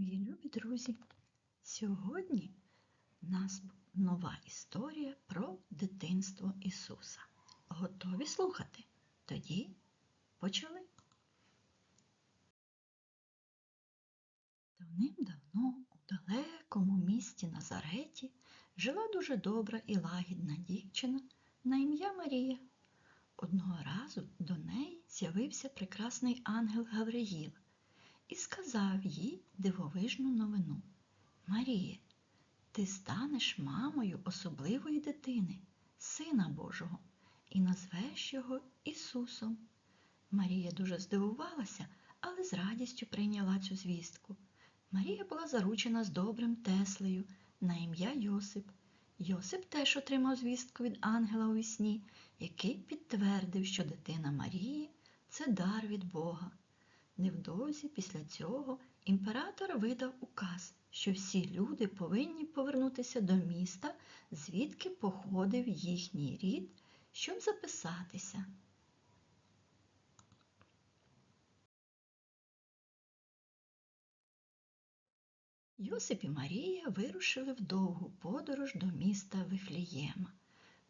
Мої любі друзі, сьогодні в нас нова історія про дитинство Ісуса. Готові слухати? Тоді почали. Давним-давно у далекому місті Назареті жила дуже добра і лагідна дівчина на ім'я Марія. Одного разу до неї з'явився прекрасний ангел Гавриїл і сказав їй дивовижну новину. Маріє, ти станеш мамою особливої дитини, Сина Божого, і назвеш його Ісусом. Марія дуже здивувалася, але з радістю прийняла цю звістку. Марія була заручена з добрим Теслею на ім'я Йосип. Йосип теж отримав звістку від ангела у вісні, який підтвердив, що дитина Марії це дар від Бога. Невдовзі після цього імператор видав указ, що всі люди повинні повернутися до міста, звідки походив їхній рід, щоб записатися. Йосип і Марія вирушили в довгу подорож до міста Вифлієма.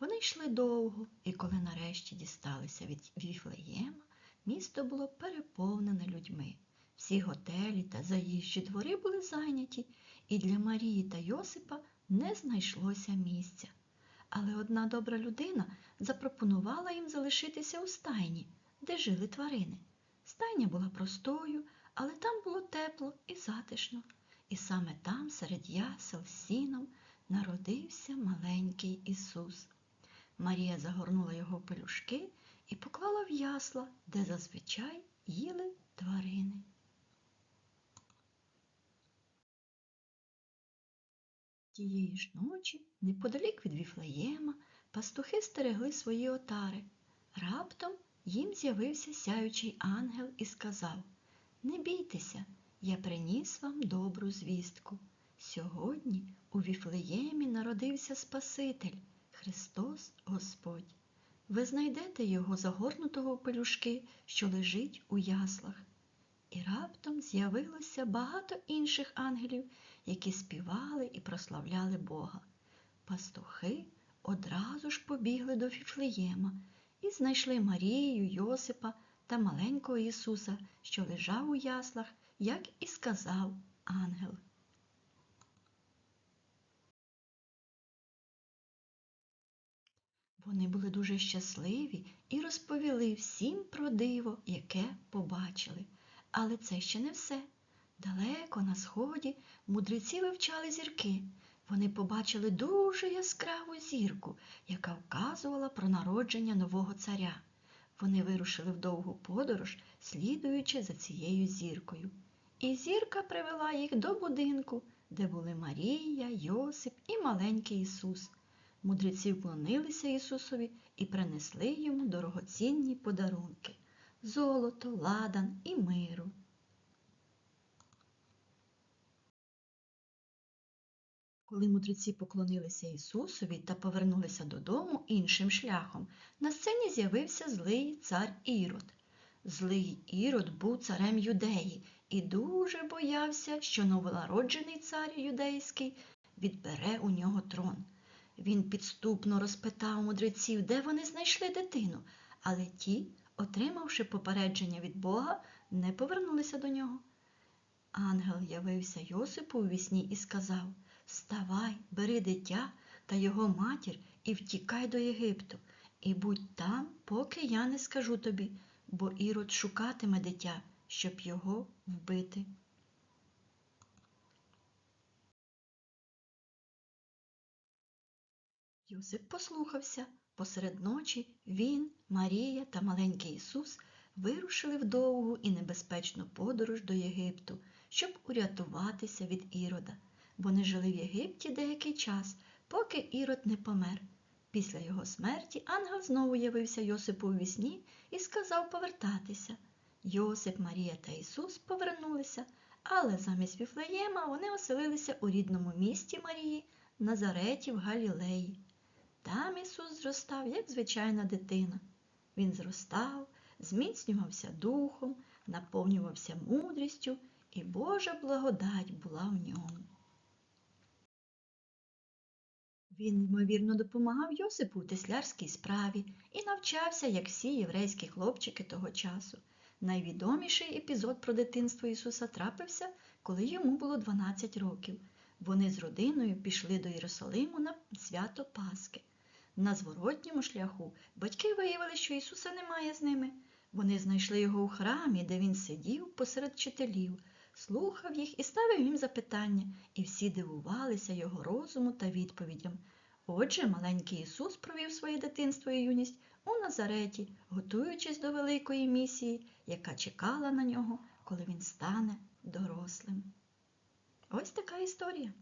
Вони йшли довго, і коли нарешті дісталися від Віфлеєма, місто було переповнене людьми. Всі готелі та заїжджі двори були зайняті, і для Марії та Йосипа не знайшлося місця. Але одна добра людина запропонувала їм залишитися у стайні, де жили тварини. Стайня була простою, але там було тепло і затишно. І саме там, серед ясел з сіном, народився маленький Ісус. Марія загорнула його пелюшки і поклала в ясла, де зазвичай їли тварини. Тієї ж ночі, неподалік від Віфлеєма, пастухи стерегли свої отари. Раптом їм з'явився сяючий ангел і сказав Не бійтеся, я приніс вам добру звістку. Сьогодні у Віфлеємі народився Спаситель, Христос Господь. Ви знайдете його загорнутого в пелюшки, що лежить у яслах. І раптом з'явилося багато інших ангелів, які співали і прославляли Бога. Пастухи одразу ж побігли до Фіфлеєма і знайшли Марію, Йосипа та маленького Ісуса, що лежав у яслах, як і сказав ангел. Вони були дуже щасливі і розповіли всім про диво, яке побачили. Але це ще не все. Далеко на сході мудреці вивчали зірки. Вони побачили дуже яскраву зірку, яка вказувала про народження нового царя. Вони вирушили в довгу подорож, слідуючи за цією зіркою. І зірка привела їх до будинку, де були Марія, Йосип і маленький Ісус. Мудреці вклонилися Ісусові і принесли йому дорогоцінні подарунки золото, ладан і миру. Коли мудреці поклонилися Ісусові та повернулися додому іншим шляхом, на сцені з'явився злий цар Ірод. Злий Ірод був царем юдеї і дуже боявся, що новонароджений цар юдейський відбере у нього трон. Він підступно розпитав мудреців, де вони знайшли дитину, але ті, отримавши попередження від Бога, не повернулися до нього. Ангел явився Йосипу у вісні і сказав Вставай, бери дитя та його матір і втікай до Єгипту, і будь там, поки я не скажу тобі, бо Ірод шукатиме дитя, щоб його вбити. Йосип послухався. Посеред ночі він, Марія та маленький Ісус вирушили в довгу і небезпечну подорож до Єгипту, щоб урятуватися від Ірода. Вони жили в Єгипті деякий час, поки Ірод не помер. Після його смерті ангел знову явився Йосипу у вісні і сказав повертатися. Йосип, Марія та Ісус повернулися, але замість Віфлеєма вони оселилися у рідному місті Марії, Назареті в Галілеї. Там Ісус зростав, як звичайна дитина. Він зростав, зміцнювався духом, наповнювався мудрістю і Божа благодать була в ньому. Він, ймовірно, допомагав Йосипу у теслярській справі і навчався, як всі єврейські хлопчики того часу. Найвідоміший епізод про дитинство Ісуса трапився, коли йому було 12 років. Вони з родиною пішли до Єрусалиму на свято Пасхи. На зворотньому шляху батьки виявили, що Ісуса немає з ними. Вони знайшли його у храмі, де він сидів посеред вчителів, слухав їх і ставив їм запитання, і всі дивувалися його розуму та відповідям. Отже, маленький Ісус провів своє дитинство і юність у Назареті, готуючись до великої місії, яка чекала на нього, коли він стане дорослим. Ось така історія.